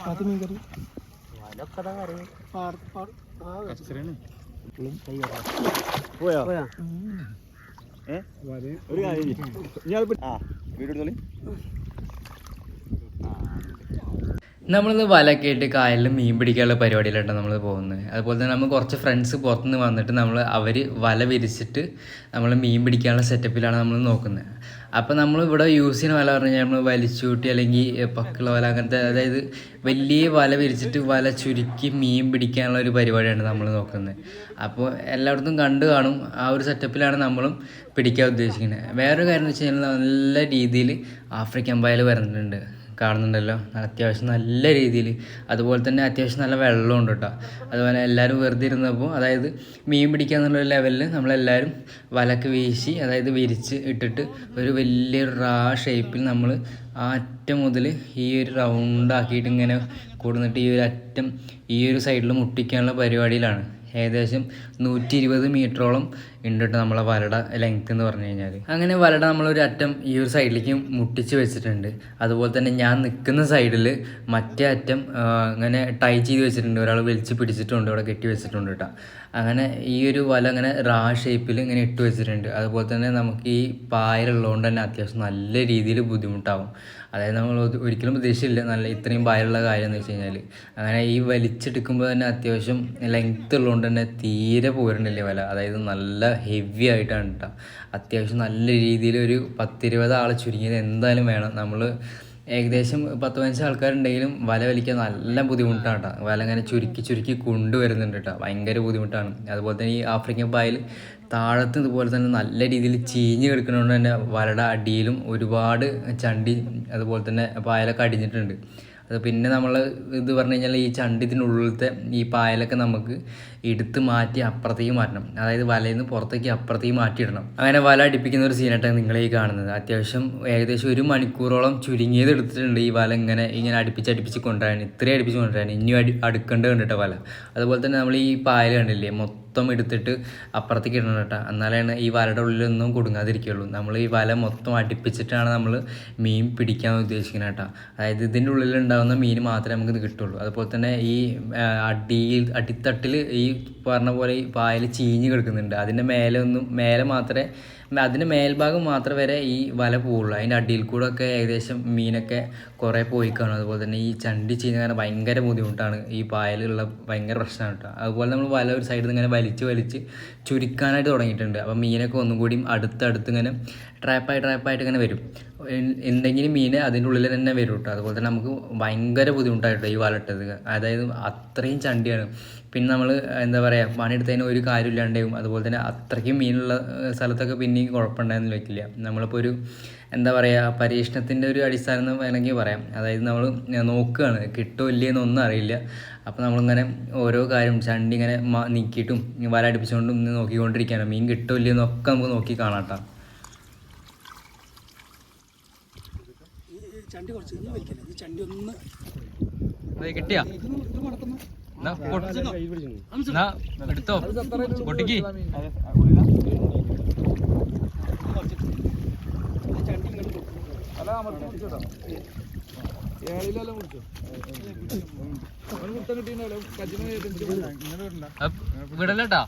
പത്ത് മീൻ കറി പോയോ. ഒരു കാര്യം നമ്മളിന്ന് വലയൊക്കെ ഇട്ട് കായലിൽ മീൻ പിടിക്കാനുള്ള പരിപാടിയിലാണ് നമ്മൾ പോകുന്നത് അതുപോലെ തന്നെ നമ്മൾ കുറച്ച് ഫ്രണ്ട്സ് പുറത്തുനിന്ന് വന്നിട്ട് നമ്മൾ അവർ വല വിരിച്ചിട്ട് നമ്മൾ മീൻ പിടിക്കാനുള്ള സെറ്റപ്പിലാണ് നമ്മൾ നോക്കുന്നത് അപ്പോൾ നമ്മൾ ഇവിടെ യൂസ് ചെയ്യുന്ന വല പറഞ്ഞു കഴിഞ്ഞാൽ നമ്മൾ വലിച്ചൂട്ടി അല്ലെങ്കിൽ പക്കുള്ള വല അങ്ങനത്തെ അതായത് വലിയ വല വിരിച്ചിട്ട് വല ചുരുക്കി മീൻ പിടിക്കാനുള്ള ഒരു പരിപാടിയാണ് നമ്മൾ നോക്കുന്നത്. അപ്പോൾ എല്ലായിടത്തും കണ്ടു കാണും. ആ ഒരു സെറ്റപ്പിലാണ് നമ്മളും പിടിക്കാൻ ഉദ്ദേശിക്കുന്നത്. വേറൊരു കാര്യം എന്ന് വെച്ച് കഴിഞ്ഞാൽ നല്ല രീതിയിൽ ആഫ്രിക്കൻ വയൽ വരുന്നുണ്ട് കാണുന്നുണ്ടല്ലോ. അത്യാവശ്യം നല്ല രീതിയിൽ അതുപോലെ തന്നെ അത്യാവശ്യം നല്ല വെള്ളമുണ്ട് കേട്ടോ. അതുപോലെ എല്ലാവരും വെറുതെ ഇരുന്നപ്പോൾ അതായത് മീൻ പിടിക്കുക എന്നുള്ള ലെവലിൽ നമ്മളെല്ലാവരും വലക്ക് വീശി അതായത് വിരിച്ച് ഇട്ടിട്ട് ഒരു വലിയൊരു റാ ഷേപ്പിൽ നമ്മൾ ആ അറ്റം മുതൽ ഈ ഒരു റൗണ്ട് ആക്കിയിട്ട് ഇങ്ങനെ കൂടുന്നിട്ട് ഈ ഒരു അറ്റം ഈ ഒരു സൈഡിൽ മുട്ടിക്കാനുള്ള പരിപാടിയിലാണ്. ഏകദേശം നൂറ്റി ഇരുപത് മീറ്ററോളം ഉണ്ട് നമ്മളെ വലട ലെങ്ത് എന്ന് പറഞ്ഞു കഴിഞ്ഞാൽ അങ്ങനെ വലട നമ്മളൊരു അറ്റം ഈ ഒരു സൈഡിലേക്ക് മുട്ടിച്ച് വെച്ചിട്ടുണ്ട്. അതുപോലെ തന്നെ ഞാൻ നിൽക്കുന്ന സൈഡിൽ മറ്റേ അറ്റം ഇങ്ങനെ ടൈ ചെയ്ത് വെച്ചിട്ടുണ്ട്. ഒരാൾ വലിച്ച് പിടിച്ചിട്ടുണ്ട് ഇവിടെ കെട്ടി വെച്ചിട്ടുണ്ട് കേട്ടോ അങ്ങനെ ഈ ഒരു വല അങ്ങനെ റാ ഷേപ്പിൽ ഇങ്ങനെ ഇട്ട് വെച്ചിട്ടുണ്ട്. അതുപോലെ തന്നെ നമുക്ക് ഈ പായലുള്ളതുകൊണ്ട് തന്നെ അത്യാവശ്യം നല്ല രീതിയിൽ ബുദ്ധിമുട്ടാവും. അതായത് നമ്മൾ ഒരിക്കലും പ്രതീക്ഷയില്ല നല്ല ഇത്രയും പായലുള്ള കാര്യം എന്ന് വെച്ച് കഴിഞ്ഞാൽ അങ്ങനെ ഈ വലിച്ചെടുക്കുമ്പോൾ തന്നെ അത്യാവശ്യം ലെങ്ത്ത് ഉള്ളതുകൊണ്ട് തന്നെ തീരെ പോരുന്നില്ല വല. അതായത് നല്ല ഹെവി ആയിട്ടാണ് കേട്ടോ അത്യാവശ്യം നല്ല രീതിയിൽ ഒരു പത്തിരുപത് ആളെ ചുരുങ്ങിയത് എന്തായാലും വേണം നമ്മൾ ഏകദേശം പത്ത് പതിനഞ്ച് ആൾക്കാരുണ്ടെങ്കിലും വല വലിക്കാൻ നല്ല ബുദ്ധിമുട്ടാണ് കേട്ടോ വല ഇങ്ങനെ ചുരുക്കി ചുരുക്കി കൊണ്ടുവരുന്നുണ്ട് കേട്ടോ ഭയങ്കര ബുദ്ധിമുട്ടാണ്. അതുപോലെ തന്നെ ഈ ആഫ്രിക്കൻ പായൽ താഴത്ത് ഇതുപോലെ തന്നെ നല്ല രീതിയിൽ ചീഞ്ഞ് കിടക്കുന്നതുകൊണ്ട് തന്നെ വലയുടെ അടിയിലും ഒരുപാട് ചണ്ടി അതുപോലെ തന്നെ പായലൊക്കെ അടിഞ്ഞിട്ടുണ്ട്. അത് പിന്നെ നമ്മൾ ഇത് പറഞ്ഞു കഴിഞ്ഞാൽ ഈ ചണ്ടിത്തിനുള്ളിലത്തെ ഈ പായലൊക്കെ നമുക്ക് എടുത്ത് മാറ്റി അപ്പുറത്തേക്ക് മാറ്റണം. അതായത് വലയിൽ നിന്ന് പുറത്തേക്ക് അപ്പുറത്തേക്ക് മാറ്റിയിടണം. അങ്ങനെ വല അടിപ്പിക്കുന്ന ഒരു സീനായിട്ടാണ് ഈ കാണുന്നത്. അത്യാവശ്യം ഏകദേശം ഒരു മണിക്കൂറോളം ചുരുങ്ങിയത് എടുത്തിട്ടുണ്ട് ഈ വല ഇങ്ങനെ ഇങ്ങനെ അടുപ്പിച്ച് അടുപ്പിച്ച് കൊണ്ടുവരാൻ ഇത്രയും അടുപ്പിച്ച് കൊണ്ടുവരാൻ. ഇനിയും അടി അടുക്കേണ്ടത് കണ്ടിട്ട് വല. അതുപോലെ തന്നെ നമ്മൾ ഈ പായൽ കണ്ടില്ലേ മൊത്തം എടുത്തിട്ട് അപ്പുറത്തേക്ക് ഇടണം കേട്ടോ. എന്നാലാണ് ഈ വലയുടെ ഉള്ളിലൊന്നും കുടുങ്ങാതിരിക്കുള്ളൂ നമ്മൾ ഈ വല മൊത്തം അടുപ്പിച്ചിട്ടാണ് നമ്മൾ മീൻ പിടിക്കാൻ ഉദ്ദേശിക്കുന്നത് കേട്ടോ. അതായത് ഇതിന്റെ ഉള്ളിലുണ്ടാകുന്ന മീൻ മാത്രമേ നമുക്ക് കിട്ടുള്ളൂ. അതുപോലെ തന്നെ ഈ അടിയിൽ അടിത്തട്ടിൽ ഈ പറഞ്ഞ പോലെ ഈ പായൽ ചീഞ്ഞ് കിടക്കുന്നുണ്ട്. അതിന്റെ മേലെ ഒന്നും മേലെ മാത്രമേ അതിന്റെ മേൽഭാഗം മാത്രം വരെ ഈ വല പോവുള്ളൂ. അതിന്റെ അടിയിൽ കൂടെ ഒക്കെ ഏകദേശം മീനൊക്കെ കുറേ പോയി കാണും. അതുപോലെ തന്നെ ഈ ചണ്ടി ചെയ്യുന്ന കാരണം ഭയങ്കര ബുദ്ധിമുട്ടാണ്. ഈ പായലുള്ള ഭയങ്കര പ്രശ്നമാണ് കേട്ടോ. അതുപോലെ നമ്മൾ വല ഒരു സൈഡിൽ നിന്ന് ഇങ്ങനെ വലിച്ച് വലിച്ച് ചുരുക്കാനായിട്ട് തുടങ്ങിയിട്ടുണ്ട്. അപ്പോൾ മീനൊക്കെ ഒന്നും കൂടിയും അടുത്തടുത്ത് ഇങ്ങനെ ട്രാപ്പായി ട്രാപ്പായിട്ട് ഇങ്ങനെ വരും. എന്തെങ്കിലും മീൻ അതിന്റെ ഉള്ളിൽ തന്നെ വരും കേട്ടോ. അതുപോലെ തന്നെ നമുക്ക് ഭയങ്കര ബുദ്ധിമുട്ടായിട്ടോ ഈ വലട്ടത്. അതായത് അത്രയും ചണ്ടിയാണ്. പിന്നെ നമ്മൾ എന്താ പറയുക പണിയെടുത്തതിന് ഒരു കാര്യമില്ലാണ്ടാവും. അതുപോലെ തന്നെ അത്രയ്ക്കും മീനുള്ള സ്ഥലത്തൊക്കെ പിന്നെയും കുഴപ്പമുണ്ടായെന്ന് വെക്കില്ല നമ്മളിപ്പോൾ ഒരു എന്താ പറയുക പരീക്ഷണത്തിന്റെ ഒരു അടിസ്ഥാനം എന്ന് വേണമെങ്കിൽ പറയാം. അതായത് നമ്മൾ നോക്കുകയാണ് കിട്ടുമോ ഇല്ലേ എന്നൊന്നും അറിയില്ല. അപ്പോൾ നമ്മളിങ്ങനെ ഓരോ കാര്യം ചണ്ടി ഇങ്ങനെ നീക്കിയിട്ടും വല അടുപ്പിച്ചുകൊണ്ടും നോക്കിക്കൊണ്ടിരിക്കുകയാണ്. മീൻ കിട്ടുമോ ഇല്ലയെന്നൊക്കെ നമുക്ക് നോക്കി കാണാം കേട്ടോ ഈ ചണ്ടി കുറച്ച് ഇന്ന് വലിക്കില്ല ഈ ചണ്ടി ഒന്ന് കിട്ടിയാ? ഇത് മടക്കുന്നു. എടുത്തോ. പൊട്ടിക്ക്. വിടലട്ടാ.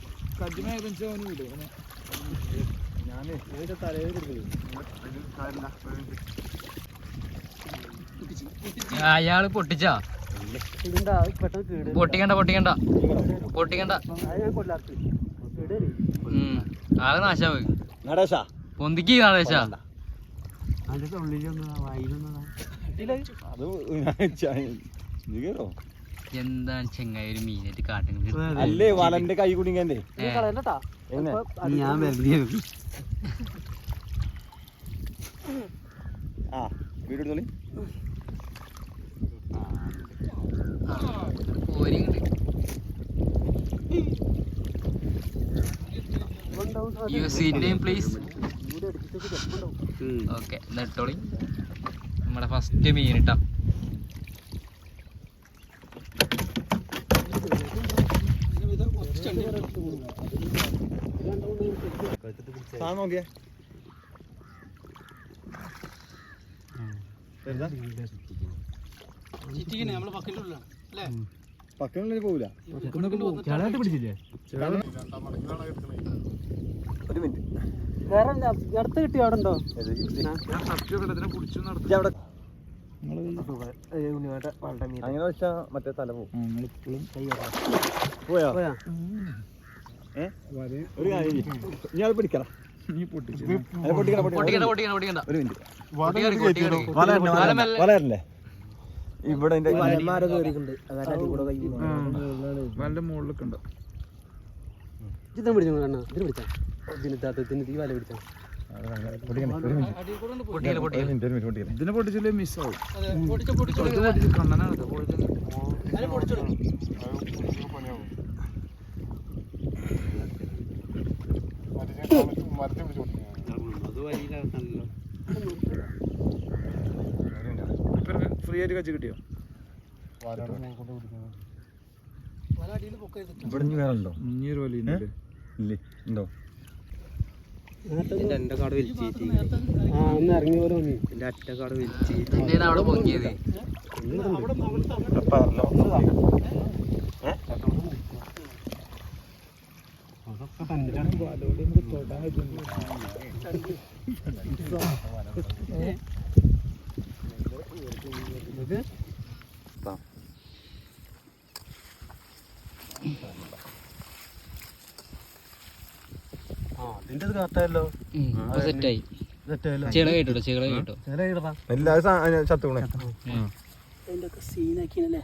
അയാൾ പൊട്ടിച്ചാ? പൊട്ടിക്കണ്ട പൊട്ടിക്കണ്ട. പൊട്ടിക്കണ്ട. ആൾ നാശാ നാശാവ് നടേശാ. പൊന്തിക്ക് നാളേശ അത് നീ കേറോ എന്താണ് ചെങ്ങായി ഒരു മീനായിട്ട് കാട്ടുന്നത് അല്ലേ വലന്റെ കൈ കുടുങ്ങന്റെ ഞാൻ വെറുതെ ആ വീട് എടുത്തോളി. You seat name please. Okay നെട്ടോളി നമ്മുടെ ഫസ്റ്റ് മീൻ ഇട്ടാ ചിറ്റിക്കണേ നമ്മളെ പക്കന്റെ ഉള്ളിലാണ്. അല്ലേ? പക്കനുള്ളിൽ പോവില്ല പിടിച്ചില്ലേ? ഒരു മിനിറ്റ്. വേറെ അടുത്ത് കിട്ടിയോ അവിടെ ഉണ്ടോ അങ്ങനെ വെച്ചാ മറ്റേ തല പോകും പോയാ? ഒരു കാര്യം. ഇനി അത് പിടിക്കറ അത് പൊട്ടിക്കണ പൊട്ടിക്കണ ഒരു മിനിറ്റ്. വല തന്നെ, വല തന്നെ. വല തരണ്ടേ? ഇവിടെ എന്റെ വല്ല മുകളിലൊക്കെ ഉണ്ടോ. ഇതിനെ പിടിച്ചോ കണ്ണ? ഇതിന് പിടിച്ചാ? ഇതിന് ഇതിന് തീ വല പിടിച്ചാ? ഇതിനെ ഒരു മിനിറ്റ്. ഒരു മിനിറ്റ്, ഒരു മിനിറ്റ് പൊട്ടിക്കണേ. ഇതിനെ പൊട്ടിച്ചില്ലേ മിസ്സാവും പൊട്ടിച്ചോ പൊട്ടിച്ചോ കണ്ണനാണ് ഇത് പോയിട്ട് ഫ്രീ ആയിട്ട് കച്ച് കിട്ടിയോ? ഇവിടെ ഇനി വേറെ ഉണ്ടോ? ഇനി ഒരു വലിയ ഇല്ലേ? ഇല്ലേ? ഉണ്ടോ? ആ ഒന്ന് ഇറങ്ങി പോലെ വന്നു അവിടെ പൊങ്ങിയത് ആ അതിന്റെ അത് കാത്തായല്ലോ സെറ്റായി ചിള കേട്ടോ കേട്ടോ. ചില ഇടതാ എല്ലാ ചത്തുകൂടെ സീനാക്കിയല്ലേ?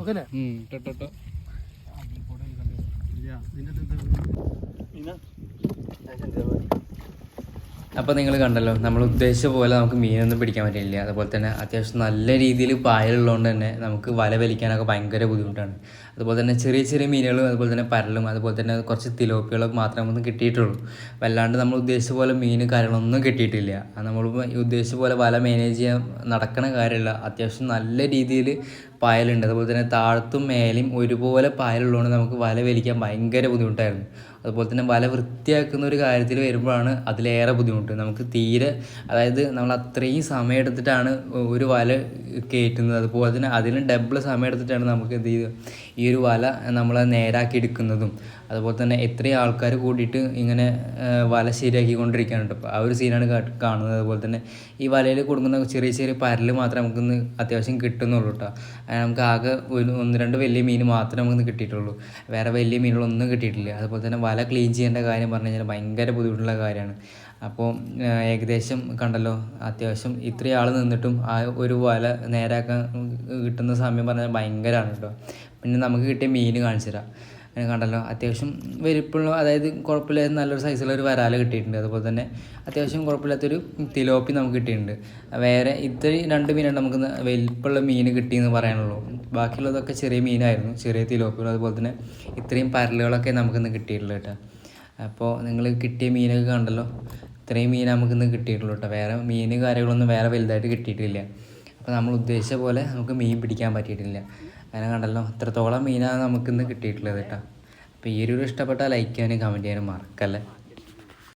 ഓക്കെ അല്ലേ അപ്പോൾ നിങ്ങൾ കണ്ടല്ലോ നമ്മൾ ഉദ്ദേശിച്ച പോലെ നമുക്ക് മീനൊന്നും പിടിക്കാൻ പറ്റില്ല. അതുപോലെ തന്നെ അത്യാവശ്യം നല്ല രീതിയിൽ പായലുള്ളതുകൊണ്ട് തന്നെ നമുക്ക് വല വലിക്കാനൊക്കെ ഭയങ്കര ബുദ്ധിമുട്ടാണ്. അതുപോലെ തന്നെ ചെറിയ ചെറിയ മീനുകളും അതുപോലെ തന്നെ പരലും അതുപോലെ തന്നെ കുറച്ച് തിലോപ്പികളൊക്കെ മാത്രമേ നമുക്ക് കിട്ടിയിട്ടുള്ളൂ. വല്ലാണ്ട് നമ്മൾ ഉദ്ദേശിച്ച പോലെ മീൻ കാര്യങ്ങളൊന്നും കിട്ടിയിട്ടില്ല. നമ്മൾ ഉദ്ദേശിച്ച പോലെ വല മാനേജ് ചെയ്യാൻ നടക്കണ കാര്യമല്ല. അത്യാവശ്യം നല്ല രീതിയിൽ പായലുണ്ട്. അതുപോലെ തന്നെ താഴത്തും മേലെയും ഒരുപോലെ പായലുള്ളതുകൊണ്ട് നമുക്ക് വല വലിക്കാൻ ഭയങ്കര ബുദ്ധിമുട്ടായിരുന്നു. അതുപോലെ തന്നെ വല വൃത്തിയാക്കുന്ന ഒരു കാര്യത്തിൽ വരുമ്പോഴാണ് അതിലേറെ ബുദ്ധിമുട്ട്. നമുക്ക് തീരെ അതായത് നമ്മൾ അത്രയും സമയം എടുത്തിട്ടാണ് ഒരു വല കയറ്റുന്നത്. അതുപോലെ തന്നെ അതിലും ഡബിൾ സമയം എടുത്തിട്ടാണ് നമുക്ക് എന്ത് ചെയ്യുക ഈ ഒരു വല നമ്മളെ നേരാക്കി എടുക്കുന്നതും അതുപോലെ തന്നെ എത്രയും ആൾക്കാർ കൂടിയിട്ട് ഇങ്ങനെ വല ശരിയാക്കിക്കൊണ്ടിരിക്കുകയാണ് കേട്ടോ അപ്പോൾ ആ ഒരു സീനാണ് കാണുന്നത്. അതുപോലെ തന്നെ ഈ വലയിൽ കൊടുക്കുന്ന ചെറിയ ചെറിയ പരൽ മാത്രമേ നമുക്കിന്ന് അത്യാവശ്യം കിട്ടുന്നുള്ളൂ കേട്ടോ നമുക്ക് ആകെ ഒരു ഒന്ന് രണ്ട് വലിയ മീൻ മാത്രമേ നമുക്കിന്ന് കിട്ടിയിട്ടുള്ളൂ. വേറെ വലിയ മീനുകളൊന്നും കിട്ടിയിട്ടില്ല. അതുപോലെ തന്നെ വല ക്ലീൻ ചെയ്യേണ്ട കാര്യം പറഞ്ഞു കഴിഞ്ഞാൽ ഭയങ്കര ബുദ്ധിമുട്ടുള്ള കാര്യമാണ്. അപ്പോൾ ഏകദേശം കണ്ടല്ലോ അത്യാവശ്യം ഇത്രയും ആൾ നിന്നിട്ടും ആ ഒരു വല നേരാക്കാൻ കിട്ടുന്ന സമയം പറഞ്ഞാൽ ഭയങ്കരമാണ് കേട്ടോ പിന്നെ നമുക്ക് കിട്ടിയ മീൻ കാണിച്ചു തരാം. അങ്ങനെ കണ്ടല്ലോ അത്യാവശ്യം വലിപ്പമുള്ള അതായത് കുഴപ്പമില്ലാത്ത നല്ലൊരു സൈസുള്ള ഒരു വരാൽ കിട്ടിയിട്ടുണ്ട്. അതുപോലെ തന്നെ അത്യാവശ്യം കുഴപ്പമില്ലാത്തൊരു തിലോപ്പി നമുക്ക് കിട്ടിയിട്ടുണ്ട്. വേറെ ഇത്രയും രണ്ട് മീനാണ് നമുക്ക് വലിപ്പുള്ള മീൻ കിട്ടിയെന്ന് പറയാനുള്ളൂ. ബാക്കിയുള്ളതൊക്കെ ചെറിയ മീനായിരുന്നു ചെറിയ തിലോപ്പികൾ അതുപോലെ തന്നെ ഇത്രയും പരലുകളൊക്കെ നമുക്കിന്ന് കിട്ടിയിട്ടുള്ളൂ കേട്ടോ. അപ്പോൾ നിങ്ങൾ കിട്ടിയ മീനൊക്കെ കണ്ടല്ലോ ഇത്രയും മീൻ നമുക്കിന്ന് കിട്ടിയിട്ടുള്ളൂ കേട്ടോ. വേറെ മീൻ കാര്യങ്ങളൊന്നും വേറെ വലുതായിട്ട് കിട്ടിയിട്ടില്ല. അപ്പോൾ നമ്മൾ ഉദ്ദേശിച്ച പോലെ നമുക്ക് മീൻ പിടിക്കാൻ പറ്റിയിട്ടില്ല. അങ്ങനെ കണ്ടല്ലോ. ഇത്രത്തോളം മീനാണ് നമുക്കിന്ന് കിട്ടിയിട്ടുള്ളത് കേട്ടോ. അപ്പോൾ ഈ ഒരു ഇഷ്ടപ്പെട്ടാൽ ലൈക്ക് ചെയ്യാനും കമന്റ് ചെയ്യാനും മറക്കല്ലേ.